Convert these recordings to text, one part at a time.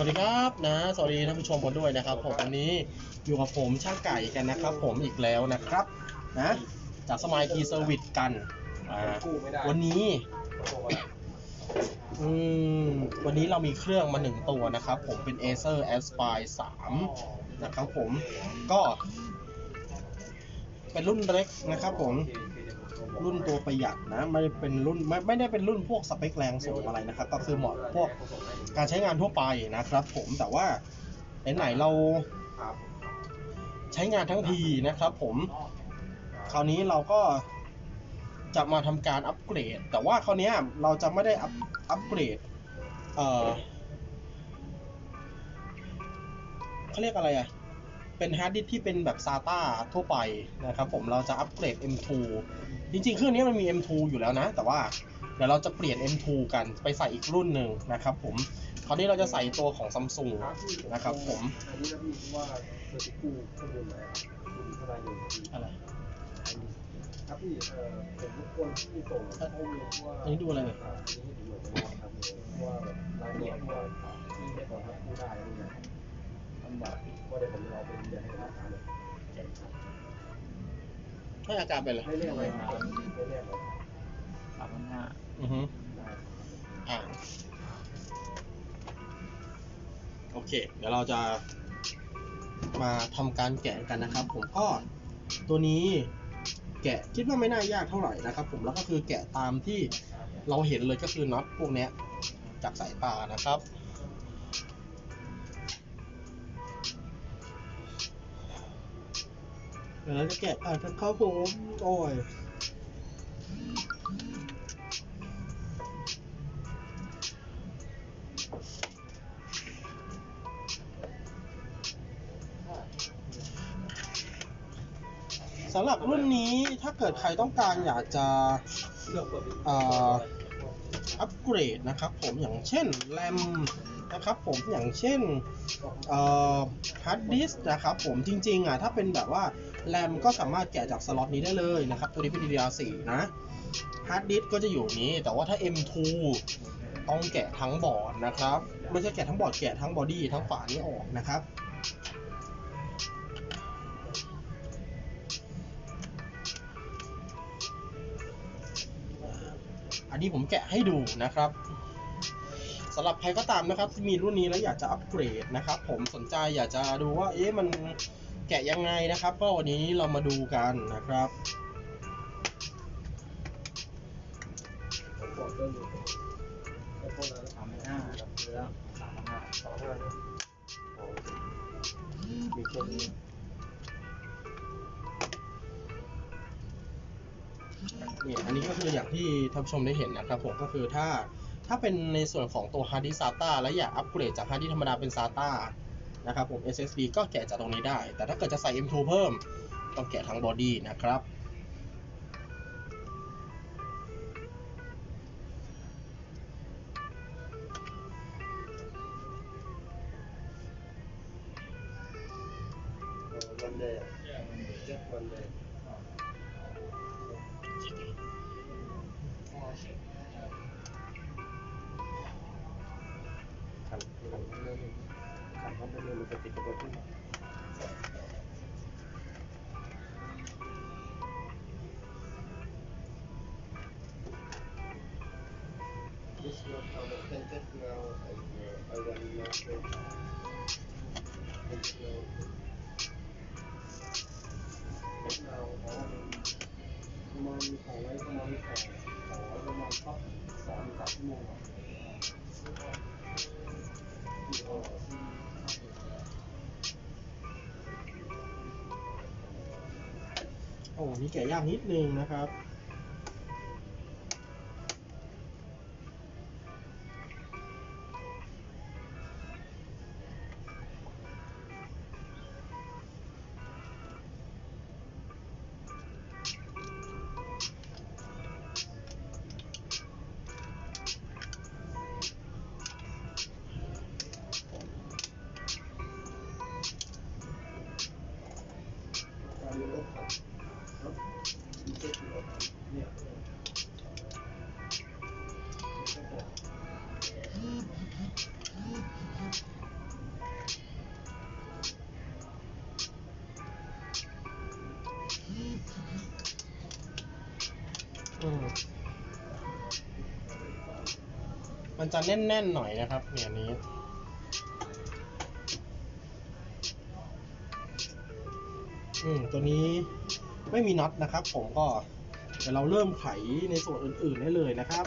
สวัสดีครับนะ สวัสดีท่านผู้ชมกันด้วยนะครับ ผมวันนี้อยู่กับผมช่างไก่กันนะครับ ผมอีกแล้วนะครับนะจากสมายทีเซอร์วิสกันวันนี้ อืมวันนี้เรามีเครื่องมาหนึ่งตัวนะครับ ผมเป็น Acer Aspire 3 นะครับผมก็ เป็นรุ่นเล็กนะครับผม รุ่นตัวประหยัดนะไม่ได้เป็นรุ่นไม่ไม่ได้เป็นรุ่นพวกสเปคแรงสูงอะไรนะครับ ก็คือเหมาะพวกการใช้งานทั่วไปนะครับ ผมแต่ว่าไหนๆเราใช้งานทั้งทีนะครับ ผม คราวนี้เราก็จะมาทำการอัปเกรด แต่ว่าคราวนี้เราจะไม่ได้อัปอัปเกรดเออเขาเรียกอะไรอะ เป็นฮาร์ดดิสก์ที่เป็นแบบ SATA ทั่วไปนะครับผมเราจะอัปเกรด M2 จริงๆ เครื่องนี้มันมี M2 อยู่แล้วนะ แต่ว่าเดี๋ยวเราจะเปลี่ยน M2 กันไปใส่อีกรุ่นหนึ่งนะครับผมคราวนี้เราจะใส่ตัวของ Samsung นะครับผมอันนี้นะพี่ว่าเซอร์ติฟูข้างบนไหนคุณทนายอยู่ที่อะไรครับพี่เอ่อผมรบกวนที่ส่งข้อมูลว่าอันนี้ดูอะไรเนี่ยอันนี้ให้ดูหน่อยนะครับว่าแบบรายละเอียดว่าที่ไม่สามารถพูดได้อะไรเงี้ยลำบากว่าเดี๋ยวผมจะเอาไปเรียนให้คณะทำเลย ให้อาการเป็นอะไรไม่เรียกอะไรครับไม่เรียกอะไรสามพันห้าอือฮึได้อ่าโอเค เดี๋ยวเราจะมาทำการแกะกันนะครับ ผมก็ตัวนี้แกะคิดว่าไม่น่ายากเท่าไหร่นะครับ ผมแล้วก็คือแกะตามที่เราเห็นเลยก็คือน็อตพวกเนี้ยจากสายตานะครับ ดี๋ยวเราจะแกะอ่าครับผมโอ้ยสำหรับรุ่นนี้ถ้าเกิดใครต้องการอยากจะเอ่ออัปเกรดนะครับผมอย่างเช่นแรมนะครับผมอย่างเช่น เอ่อฮาร์ดดิสนะครับผมจริงๆอะถ้าเป็นแบบว่าแรมก็สามารถแกะจากสล็อตนี้ได้เลยนะครับตัวนี้เป็น DDR4 นะฮาร์ดดิสก็จะอยู่นี้ แต่ว่าถ้า M2 ต้องแกะทั้งบอร์ดนะครับไม่ใช่แกะทั้งบอร์ดแกะทั้งบอดี้ทั้งฝานี้ออกนะครับอันนี้ผมแกะให้ดูนะครับ สำหรับใครก็ตามนะครับที่มีรุ่นนี้แล้วอยากจะอัปเกรดนะครับผมสนใจอยากจะดูว่าเอ๊ะมันแกะยังไงนะครับ ก็วันนี้เรามาดูกันนะครับเนี่ยโอ้มีแค่นี้เนี่ยอันนี้ก็คืออย่างที่ท่านผู้ชมได้เห็นนะครับผมก็คือถ้า ถ้าเป็นในส่วนของตัวฮาร์ดดิส SATA แล้วอยากอัปเกรดจากฮาร์ดดิสธรรมดาเป็น SATA นะครับผม SSD ก็แกะจากตรงนี้ได้ แต่ถ้าเกิดจะใส่ M2 เพิ่ม ต้องแกะทั้งบอดี้นะครับวันเดย์เจ็ดวันเดย์ This not understand now and uh, I will not say It's now It's now ประมาณของไว้ประมาณของของประมาณสักสามสามชั่วโมงอะที่เราที่ โอ้มีแก่ยากนิดนึงนะครับ มันจะแน่นๆหน่อยนะครับเนี่ยนี้อืมตัวนี้ไม่มีน็อตนะครับ ผมก็เดี๋ยวเราเริ่มไขในส่วนอื่นๆได้เลยนะครับ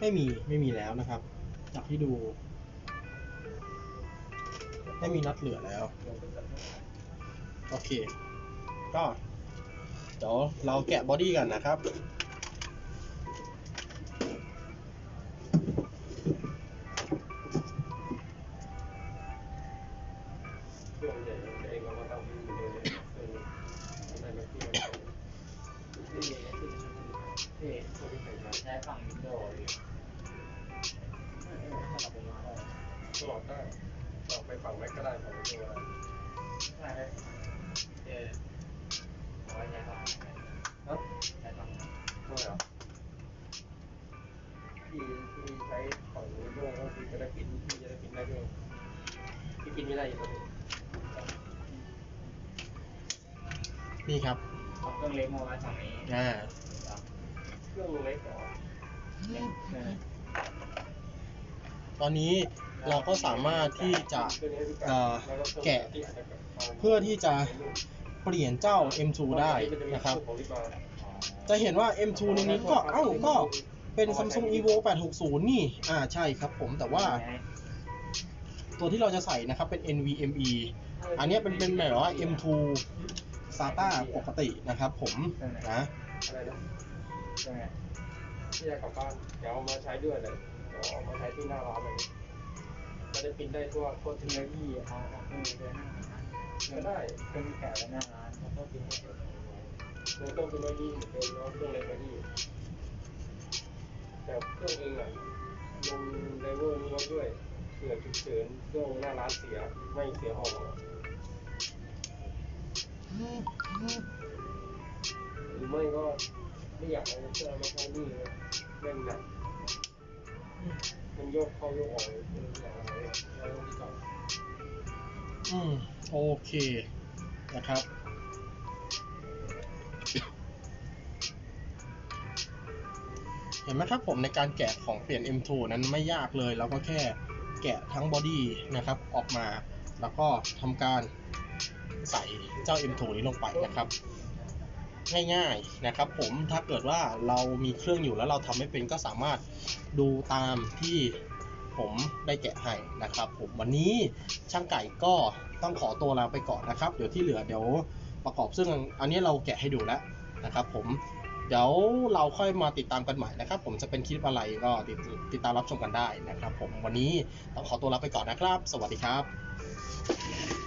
ไม่มีไม่มีแล้วนะครับ จากที่ดู ไม่มีน็อตเหลือแล้ว โอเค ก็เดี๋ยวเราแกะบอดี้กันนะครับ มาใช้ฝั่งวินโดว์อยู่ตลอดได้เราไปฝั่งแม็กก็ได้ฝั่งนี้ก็ได้ใช่เออเอาไว้ใช้ฝั่งนะใช้ฝั่งไม่เหรอที่ที่ใช้ฝั่งนี้ด้วยก็คือจะได้ปินที่จะได้ปินได้ด้วยที่ปินไม่ได้อยู่ตอนนี้นี่ครับเอาเครื่องเล็กมาไว้ฝั่งนี้อ่าเครื่องเล็กเหรอเออ ตอนนี้เราก็สามารถที่จะแกะเพื่อที่จะเปลี่ยนเจ้า M2 ได้นะครับ จะเห็นว่า M2 ในนี้ก็เอ้าก็เป็น Samsung Evo 860 นี่ อ่าใช่ครับผมแต่ว่า ตัวที่เราจะใส่นะครับเป็น NVMe อันนี้เป็นเป็นแบบว่า M2 SATA ปกตินะครับผมนะ ที่จะกลับบ้านเดี๋ยวเอามาใช้ด้วยเลยเดี๋ยวเอามาใช้ที่หน้าร้านเลยจะได้ปินได้ทั่วทั่วเทคงโนเลโลยยีอาเอาเครื่องเล็กหน้าก็ได้เครื่องแขวนไว้หน้าร้านเขาก็ปิดให้เสร็จมันต้องเป็นไว้ที่เป็นน้องเครื่องเล็กไว้ที่แต่เครื่องเองอะลงไดเวอร์นี้ไว้ด้วยเผื่อฉุกเฉินเครื่องหน้าร้านเสียไม่เสียห้องหรือไม่ก็ ไม่อยากเอาเครื่อมาใช้นี่เลยแม่งหนักมันโยกเข้าโยกออกเลยไม่อยากเอาเลยแล้วที่ก่อนอืม โอเค นะครับ เห็นไหมครับผมในการแกะของเปลี่ยน M2 นั้นไม่ยากเลยเราก็แค่แกะทั้งบอดี้นะครับออกมา แล้วก็ทำการใส่เจ้า M2 นี้ลงไปนะครับ ง่ายๆนะครับผมถ้าเกิดว่าเรามีเครื่องอยู่แล้วเราทำไม่เป็นก็สามารถดูตามที่ผมได้แกะให้นะครับผมวันนี้ช่างไก่ก็ต้องขอตัวลาไปก่อนนะครับ เดี๋ยวที่เหลือเดี๋ยวประกอบซึ่งอันนี้เราแกะให้ดูแล้วนะครับผมเดี๋ยวเราค่อยมาติดตามกันใหม่นะครับ ผมจะเป็นคลิปอะไรก็ติดติดตามรับชมกันได้นะครับ ผมวันนี้ต้องขอตัวลาไปก่อนนะครับ สวัสดีครับ